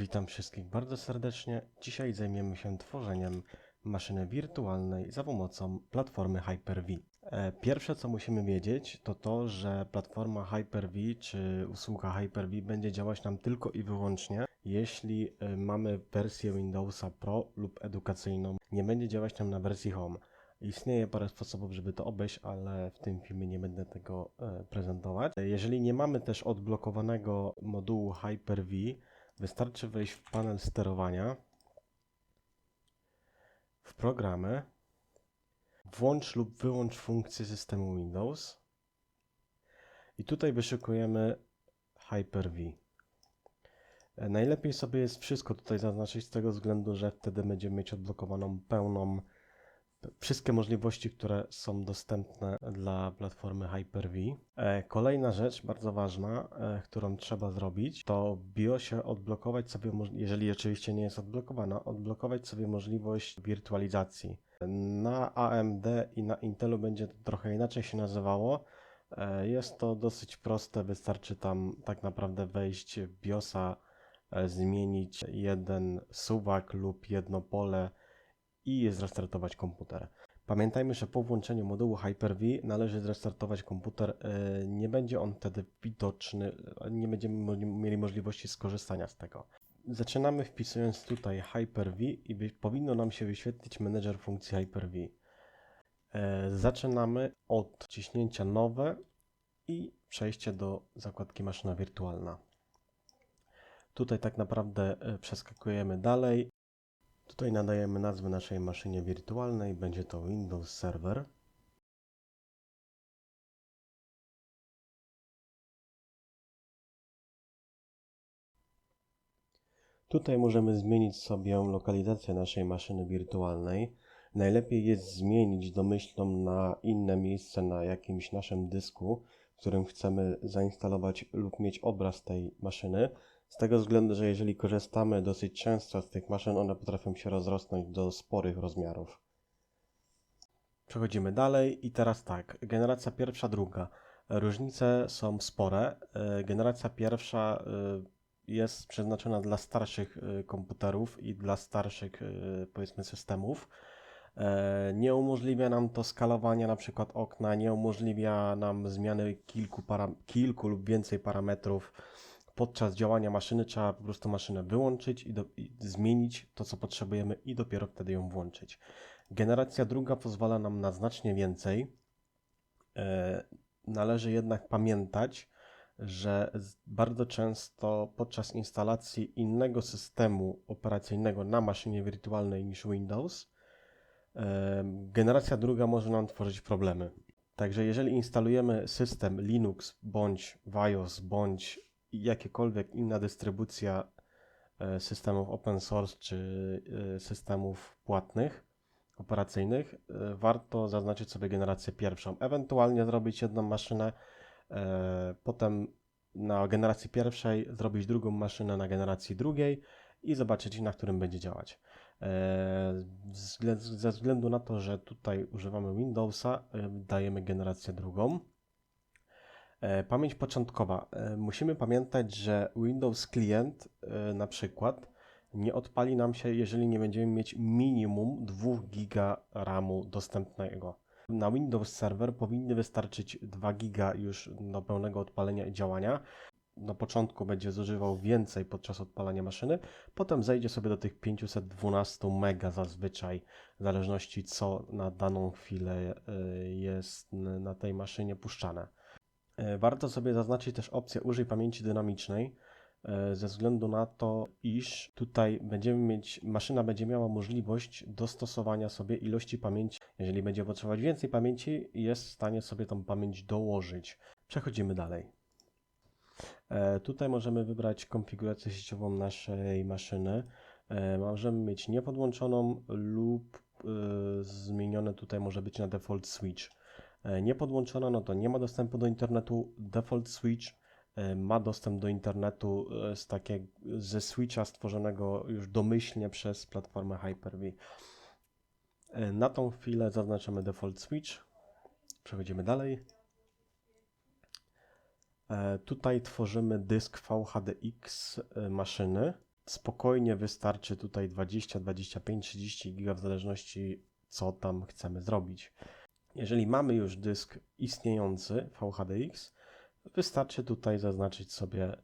Witam wszystkich bardzo serdecznie. Dzisiaj zajmiemy się tworzeniem maszyny wirtualnej za pomocą platformy Hyper-V. E, Pierwsze co musimy wiedzieć to to, że platforma Hyper-V czy usługa Hyper-V będzie działać nam tylko i wyłącznie jeśli e, mamy wersję Windowsa Pro lub edukacyjną. Nie będzie działać nam na wersji Home. Istnieje parę sposobów, żeby to obejść, ale w tym filmie nie będę tego e, prezentować. Jeżeli nie mamy też odblokowanego modułu Hyper-V, wystarczy wejść w panel sterowania, w programy, włącz lub wyłącz funkcje systemu Windows i tutaj wyszukujemy Hyper-V. E, Najlepiej sobie jest wszystko tutaj zaznaczyć z tego względu, że wtedy będziemy mieć odblokowaną pełną wszystkie możliwości, które są dostępne dla platformy Hyper-V. E, Kolejna rzecz bardzo ważna, e, którą trzeba zrobić, to w BIOSie odblokować sobie, jeżeli oczywiście nie jest odblokowana, odblokować sobie możliwość wirtualizacji. Na AMD i na Intelu będzie to trochę inaczej się nazywało. E, Jest to dosyć proste, wystarczy tam tak naprawdę wejść w BIOSa, zmienić jeden suwak lub jedno pole i zrestartować komputer. Pamiętajmy, że po włączeniu modułu Hyper-V należy zrestartować komputer. e, Nie będzie on wtedy widoczny, e, nie będziemy mieli możliwości skorzystania z tego. Zaczynamy wpisując tutaj Hyper-V i powinno nam się wyświetlić menedżer funkcji Hyper-V. E, Zaczynamy od ciśnięcia nowe i przejście do zakładki maszyna wirtualna. Tutaj tak naprawdę przeskakujemy dalej Tutaj nadajemy nazwę naszej maszynie wirtualnej, będzie to Windows Server. Tutaj możemy zmienić sobie lokalizację naszej maszyny wirtualnej. Najlepiej jest zmienić domyślną na inne miejsce na jakimś naszym dysku, w którym chcemy zainstalować lub mieć obraz tej maszyny. Z tego względu, że jeżeli korzystamy dosyć często z tych maszyn, one potrafią się rozrosnąć do sporych rozmiarów. Przechodzimy dalej i teraz tak, generacja pierwsza, druga. Różnice są spore. E, Generacja pierwsza e, jest przeznaczona dla starszych e, komputerów i dla starszych powiedzmy systemów. Nie umożliwia nam to skalowania na przykład okna, nie umożliwia nam zmiany kilku, para, kilku lub więcej parametrów podczas działania maszyny trzeba po prostu maszynę wyłączyć i, do, i zmienić to, co potrzebujemy, i dopiero wtedy ją włączyć. Generacja druga pozwala nam na znacznie więcej. E, należy jednak pamiętać, że bardzo często podczas instalacji innego systemu operacyjnego na maszynie wirtualnej niż Windows, e, generacja druga może nam tworzyć problemy. Także jeżeli instalujemy system Linux bądź BIOS bądź jakiekolwiek inna dystrybucja e, systemów open source czy e, systemów płatnych, operacyjnych, e, warto zaznaczyć sobie generację pierwszą. Ewentualnie zrobić jedną maszynę, potem na generacji pierwszej zrobić drugą maszynę na generacji drugiej i zobaczyć na którym będzie działać. Ze względu na to, że tutaj używamy Windowsa, dajemy generację drugą. E, Pamięć początkowa. E, Musimy pamiętać, że Windows Client e, na przykład nie odpali nam się, jeżeli nie będziemy mieć minimum 2 GB RAMu dostępnego. Na Windows Server powinny wystarczyć 2 GB już do pełnego odpalenia i działania. Na początku będzie zużywał więcej podczas odpalania maszyny, potem zejdzie sobie do tych 512 MB zazwyczaj, w zależności co na daną chwilę jest na tej maszynie puszczane. E, Warto sobie zaznaczyć też opcję użyj pamięci dynamicznej, e, ze względu na to, iż tutaj będziemy mieć, maszyna będzie miała możliwość dostosowania sobie ilości pamięci. Jeżeli będzie potrzebować więcej pamięci, jest w stanie sobie tą pamięć dołożyć. Przechodzimy dalej. E, Tutaj możemy wybrać konfigurację sieciową naszej maszyny. Możemy mieć niepodłączoną lub zmienione tutaj może być na default switch. E, Niepodłączona, no to nie ma dostępu do internetu. Default switch e, ma dostęp do internetu e, z takie, ze switcha stworzonego już domyślnie przez platformę Hyper-V. Na tą chwilę zaznaczamy default switch. Przechodzimy dalej. Tutaj tworzymy dysk VHDX maszyny. spokojnie wystarczy tutaj 20, 25, 30 giga w zależności co tam chcemy zrobić. Jeżeli mamy już dysk istniejący VHDX, wystarczy tutaj zaznaczyć sobie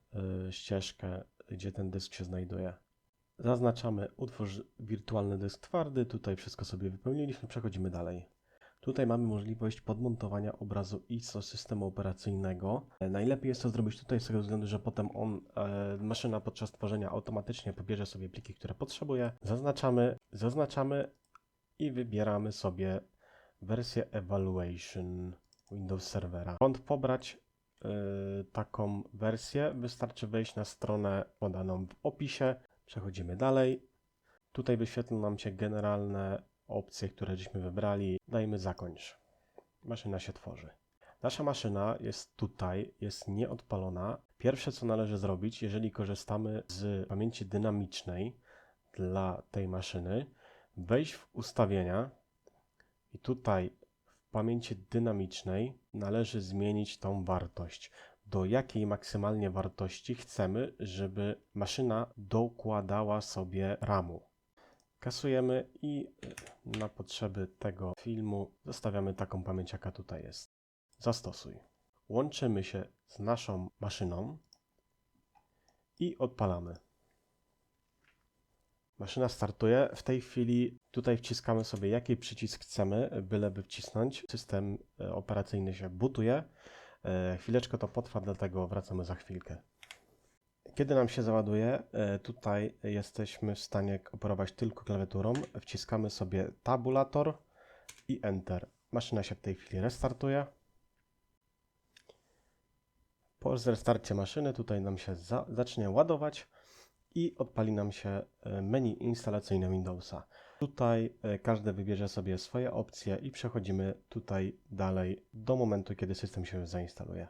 y, ścieżkę, gdzie ten dysk się znajduje. Zaznaczamy utwórz wirtualny dysk twardy, tutaj wszystko sobie wypełniliśmy, przechodzimy dalej. Tutaj mamy możliwość podmontowania obrazu ISO systemu operacyjnego. E, Najlepiej jest to zrobić tutaj z tego względu, że potem on, e, maszyna podczas tworzenia automatycznie pobierze sobie pliki, które potrzebuje. Zaznaczamy, zaznaczamy i wybieramy sobie wersję Evaluation Windows Servera. Skąd pobrać e, taką wersję? Wystarczy wejść na stronę podaną w opisie. Przechodzimy dalej. Tutaj wyświetlą nam się generalne opcje, które żeśmy wybrali. Dajmy zakończ. Maszyna się tworzy. Nasza maszyna jest tutaj, jest nieodpalona. Pierwsze co należy zrobić, jeżeli korzystamy z pamięci dynamicznej dla tej maszyny, wejść w ustawienia i tutaj w pamięci dynamicznej należy zmienić tą wartość. Do jakiej maksymalnie wartości chcemy, żeby maszyna dokładała sobie RAMu. Kasujemy i na potrzeby tego filmu zostawiamy taką pamięć, jaka tutaj jest. Zastosuj. Łączymy się z naszą maszyną i odpalamy. Maszyna startuje. W tej chwili tutaj wciskamy sobie jaki przycisk chcemy, byleby wcisnąć. System e, operacyjny się bootuje. E, Chwileczkę to potrwa, dlatego wracamy za chwilkę. Kiedy nam się załaduje, e, tutaj jesteśmy w stanie operować tylko klawiaturą. Wciskamy sobie tabulator i Enter. Maszyna się w tej chwili restartuje. Po restarcie maszyny tutaj nam się za, zacznie ładować i odpali nam się e, menu instalacyjne Windowsa. Tutaj e, każdy wybierze sobie swoje opcje i przechodzimy tutaj dalej do momentu, kiedy system się zainstaluje.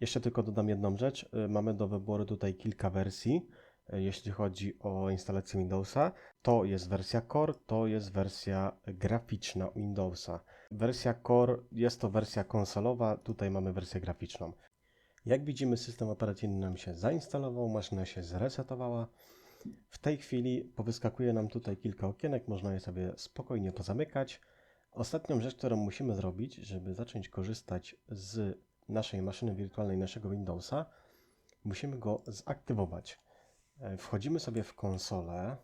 Jeszcze tylko dodam jedną rzecz. Y, Mamy do wyboru tutaj kilka wersji, jeśli chodzi o instalację Windowsa. To jest wersja Core, to jest wersja graficzna Windowsa. Wersja Core jest to wersja konsolowa, tutaj mamy wersję graficzną. Jak widzimy, system operacyjny nam się zainstalował, maszyna się zresetowała. W tej chwili powyskakuje nam tutaj kilka okienek, można je sobie spokojnie pozamykać. Ostatnią rzecz, którą musimy zrobić, żeby zacząć korzystać z naszej maszyny wirtualnej, naszego Windowsa, musimy go zaktywować. E, Wchodzimy sobie w konsolę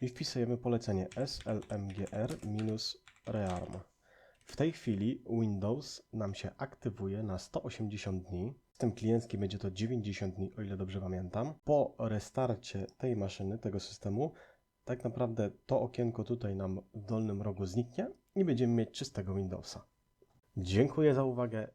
i wpisujemy polecenie slmgr-rearm. W tej chwili Windows nam się aktywuje na 180 dni. System kliencki będzie to 90 dni, o ile dobrze pamiętam. Po restarcie tej maszyny, tego systemu, tak naprawdę to okienko tutaj nam w dolnym rogu zniknie i będziemy mieć czystego Windowsa. Dziękuję za uwagę